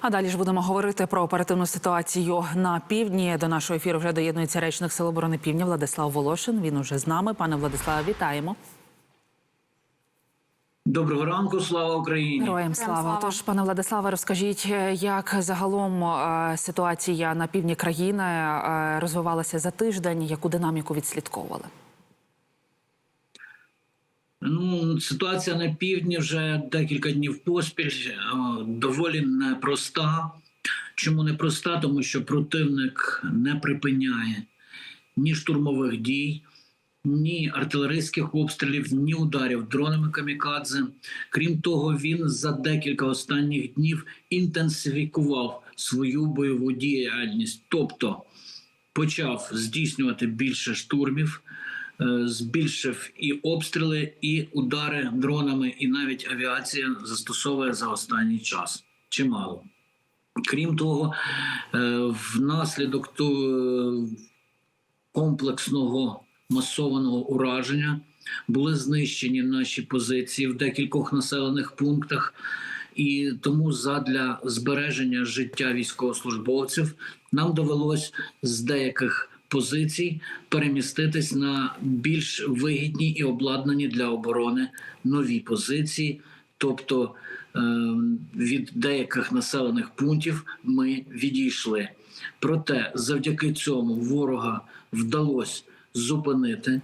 А далі ж будемо говорити про оперативну ситуацію на півдні. До нашого ефіру вже доєднується речник Сил оборони Півдня Владислав Волошин. Він уже з нами. Пане Владиславе, вітаємо. Доброго ранку, слава Україні! Героям слава. слава. Тож, пане Владиславе, розкажіть, як загалом е, ситуація на півдні країни е, розвивалася за тиждень, яку динаміку відслідковували? Ну, ситуація на півдні вже декілька днів поспіль е, доволі непроста. Чому непроста? Тому що противник не припиняє ні штурмових дій, ні артилерійських обстрілів, ні ударів дронами камікадзе. Крім того, він за декілька останніх днів інтенсифікував свою бойову діяльність, тобто почав здійснювати більше штурмів. Е, Збільшив і обстріли, і удари дронами, і навіть авіація застосовує за останній час чимало. Крім того, е, внаслідок того комплексного масованого ураження були знищені наші позиції в декількох населених пунктах. І тому задля збереження життя військовослужбовців нам довелось з деяких позицій переміститись на більш вигідні і обладнані для оборони нові позиції. Тобто е, від деяких населених пунктів ми відійшли. Проте завдяки цьому ворога вдалося зупинити.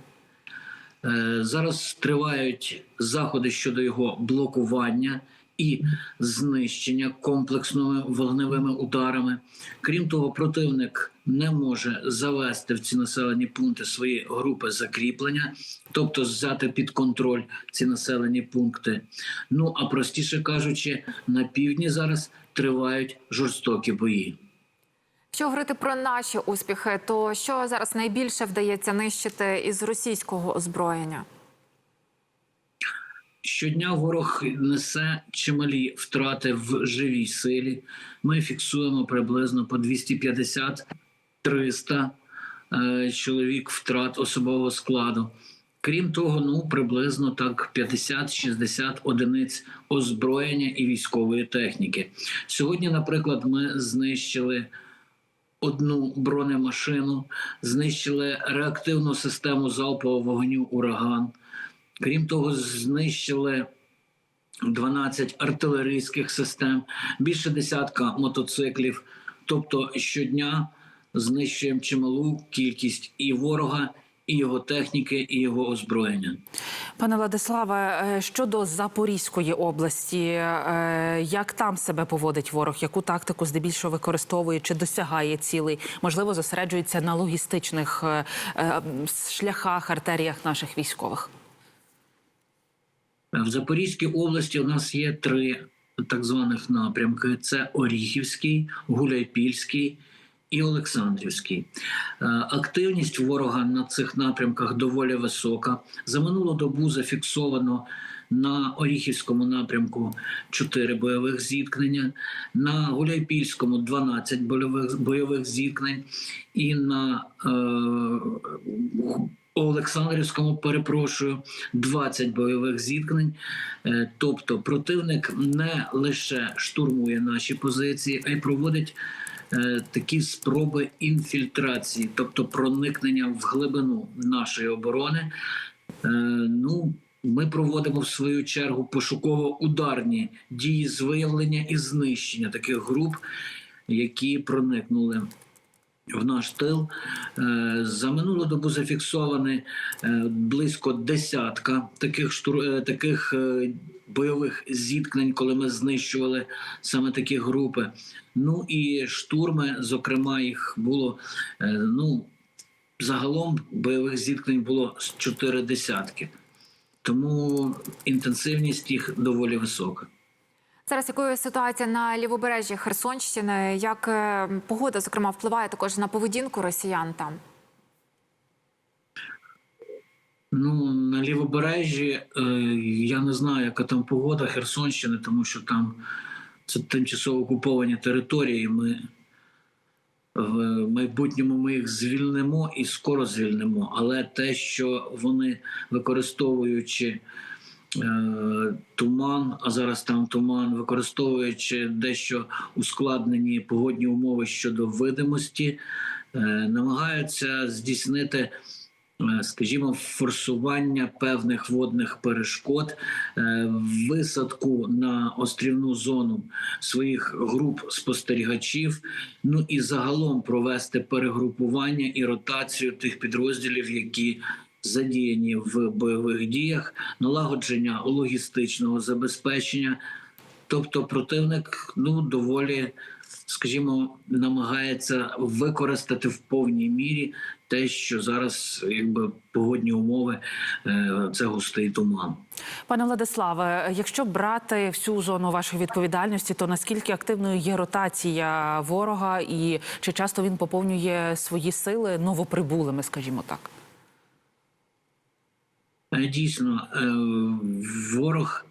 Е, Зараз тривають заходи щодо його блокування і знищення комплексними вогневими ударами. Крім того, противник не може завести в ці населені пункти свої групи закріплення, тобто взяти під контроль ці населені пункти. Ну а простіше кажучи, на півдні зараз тривають жорстокі бої. Якщо говорити про наші успіхи, то що зараз найбільше вдається нищити із російського озброєння? Щодня ворог несе чималі втрати в живій силі. Ми фіксуємо приблизно по 250-300 е, чоловік втрат особового складу. Крім того, ну приблизно так 50-60 одиниць озброєння і військової техніки. Сьогодні, наприклад, ми знищили одну бронемашину, знищили реактивну систему залпового вогню ураган. Крім того, знищили 12 артилерійських систем, більше десятка мотоциклів. Тобто щодня знищуємо чималу кількість і ворога, і його техніки, і його озброєння. Пане Владиславе, е, щодо Запорізької області, е, як там себе поводить ворог? Яку тактику здебільшого використовує чи досягає цілей? Можливо, зосереджується на логістичних е, шляхах, артеріях наших військових? В Запорізькій області у нас є три так званих напрямки: це Оріхівський, Гуляйпільський і Олександрівський. Е, Активність ворога на цих напрямках доволі висока. За минулу добу зафіксовано на Оріхівському напрямку 4 бойових зіткнення, на Гуляйпільському 12 бойових, бойових зіткнень, і на е, Олександрівському, перепрошую, 20 бойових зіткнень. Е, Тобто противник не лише штурмує наші позиції, а й проводить е, такі спроби інфільтрації, тобто проникнення в глибину нашої оборони. Е, Ну, ми проводимо в свою чергу пошуково-ударні дії з виявлення і знищення таких груп, які проникнули в наш тил. Е, За минулу добу зафіксовані е, близько десятка таких штур... е, таких бойових зіткнень, коли ми знищували саме такі групи. Ну і штурми, зокрема, їх було ну загалом бойових зіткнень було чотири десятки. Тому інтенсивність їх доволі висока. Зараз якою ситуація на лівобережжі Херсонщини? Як е, погода, зокрема, впливає також на поведінку росіян там? Ну, на лівобережжі е, я не знаю, яка там погода Херсонщини, тому що там це тимчасово окуповані території. Ми в майбутньому ми їх звільнимо і скоро звільнимо. Але те, що вони використовуючи туман, а зараз там туман, використовуючи дещо ускладнені погодні умови щодо видимості, е, намагаються здійснити. е, Скажімо, форсування певних водних перешкод, е, висадку на острівну зону своїх груп спостерігачів, ну і загалом провести перегрупування і ротацію тих підрозділів, які задіяні в бойових діях, налагодження логістичного забезпечення. Тобто, противник ну доволі, скажімо, намагається використати в повній мірі те, що зараз якби погодні умови е, це густий туман. Пане Владиславе, якщо брати всю зону вашої відповідальності, то наскільки активною є ротація ворога, і чи часто він поповнює свої сили новоприбулими, скажімо так? Е, Дійсно, е, ворог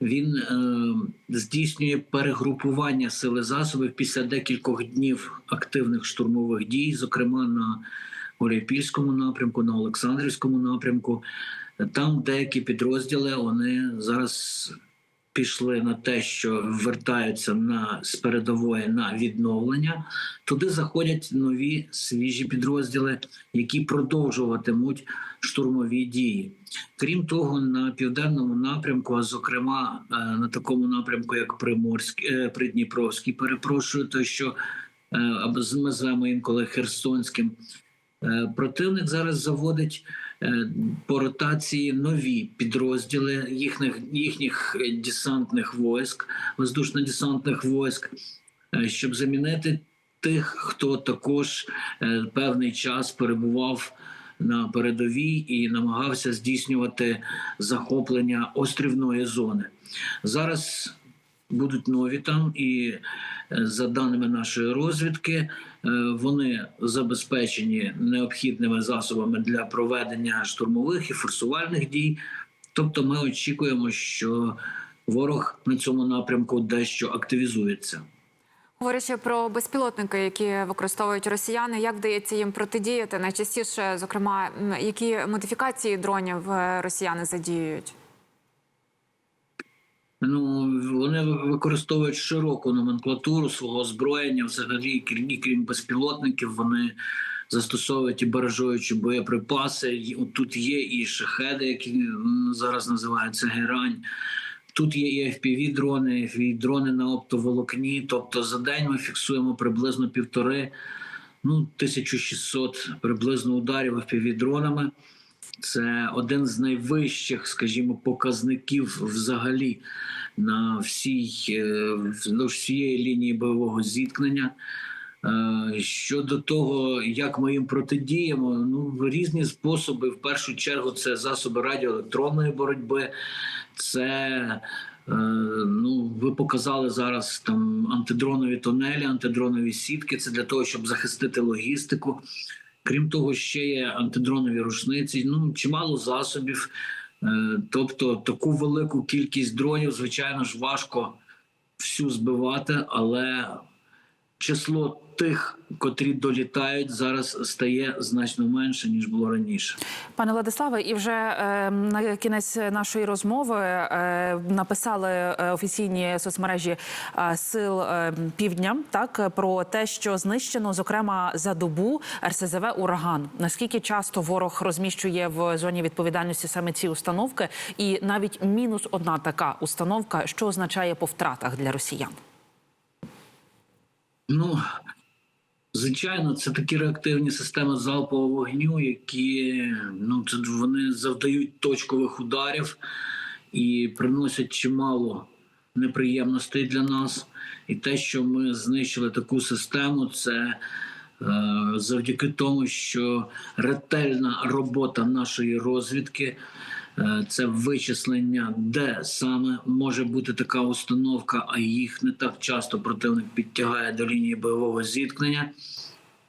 він е, здійснює перегрупування сили засобів після декількох днів активних штурмових дій, зокрема на Оріапільському напрямку, на Олександрівському напрямку. Там деякі підрозділи вони зараз пішли на те, що вертаються на з передової на відновлення. Туди заходять нові свіжі підрозділи, які продовжуватимуть штурмові дії. Крім того, на південному напрямку, а зокрема е, на такому напрямку, як Приморський, е, Придніпровський, перепрошую, то що е, або ми звемо інколи Херсонським. Противник зараз заводить по ротації нові підрозділи їхніх, їхніх е, десантних войск, воздушно-десантних войск, е, щоб замінити тих, хто також е, певний час перебував на передовій і намагався здійснювати захоплення острівної зони. Зараз будуть нові там, і е, за даними нашої розвідки, е, вони забезпечені необхідними засобами для проведення штурмових і форсувальних дій. Тобто, ми очікуємо, що ворог на цьому напрямку дещо активізується. Говорячи про безпілотники, які використовують росіяни, як вдається їм протидіяти? Найчастіше, зокрема, які модифікації дронів е, росіяни задіюють? Ну вони використовують широку номенклатуру свого озброєння. Взагалі, крім, безпілотників, вони застосовують і баражуючі боєприпаси. І Тут є і шахеди, які зараз називаються герань. Тут є і fpv дрони, fpv дрони на оптоволокні. Тобто за день ми фіксуємо приблизно півтори, ну 1600 приблизно ударів fpv дронами. Це один з найвищих, скажімо, показників взагалі на всій е, всієї лінії бойового зіткнення. Е, Щодо того, як ми їм протидіємо, ну різні способи. В першу чергу це засоби радіоелектронної боротьби, це е, ну ви показали зараз там антидронові тунелі, антидронові сітки. Це для того, щоб захистити логістику. Крім того, ще є антидронові рушниці. Ну чимало засобів. Е, Тобто таку велику кількість дронів, звичайно ж, важко всю збивати, але число тих, котрі долітають, зараз стає значно менше ніж було раніше. Пане Владиславе, і вже е, на кінець нашої розмови е, написали е, офіційні соцмережі е, сил е, півдня так про те, що знищено, зокрема за добу РСЗВ ураган. Наскільки часто ворог розміщує в зоні відповідальності саме ці установки, і навіть мінус одна така установка, що означає по втратах для росіян? Ну, звичайно, це такі реактивні системи залпового вогню, які ну, це вони завдають точкових ударів і приносять чимало неприємностей для нас. І те, що ми знищили таку систему, це е, завдяки тому, що ретельна робота нашої розвідки. Е, Це вичислення, де саме може бути така установка, а їх не так часто противник підтягає до лінії бойового зіткнення.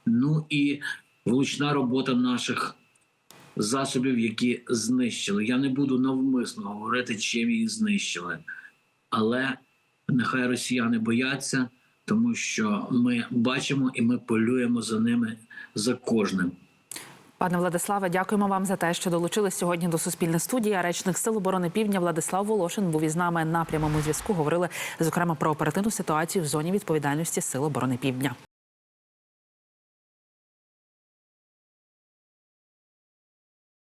Ну і влучна робота наших засобів, які знищили. Я не буду навмисно говорити, чим її знищили, але нехай росіяни бояться, тому що ми бачимо і ми полюємо за ними за кожним. Пане Владиславе, дякуємо вам за те, що долучились сьогодні до Суспільної студії. Речник Сил оборони Півдня Владислав Волошин був із нами на прямому зв'язку. Говорили зокрема про оперативну ситуацію в зоні відповідальності Сил оборони Півдня.